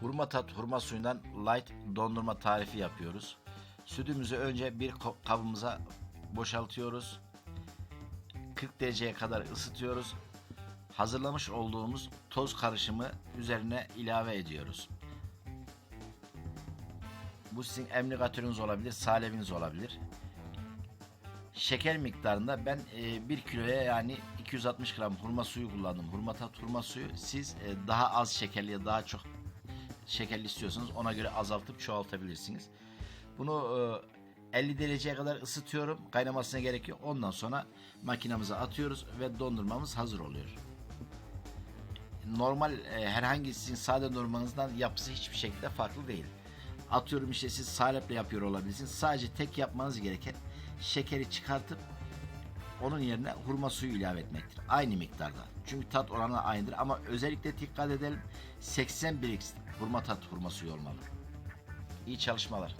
Hurma tat hurma suyundan light dondurma tarifi yapıyoruz. Sütümüzü önce bir kabımıza boşaltıyoruz. 40 dereceye kadar ısıtıyoruz. Hazırlamış olduğumuz toz karışımı üzerine ilave ediyoruz. Bu sizin emlikatörünüz olabilir, salebiniz olabilir. Şeker miktarında ben 1 kiloya yani 260 gram hurma suyu kullandım. Hurma tat hurma suyu. Siz e, daha az şekerli ya daha çok şekerli istiyorsanız ona göre azaltıp çoğaltabilirsiniz. Bunu e, 50 dereceye kadar ısıtıyorum. Kaynamasına gerek yok. Ondan sonra makinemize atıyoruz ve dondurmamız hazır oluyor. Normal e, herhangi sizin sade dondurmanızdan yapısı hiçbir şekilde farklı değil. Atıyorum işte siz saleple yapıyor olabilirsiniz. Sadece tek yapmanız gereken şekeri çıkartıp onun yerine hurma suyu ilave etmektir. Aynı miktarda. Çünkü tat oranı aynıdır ama özellikle dikkat edelim 81x hurma tat hurma suyu olmalı. İyi çalışmalar.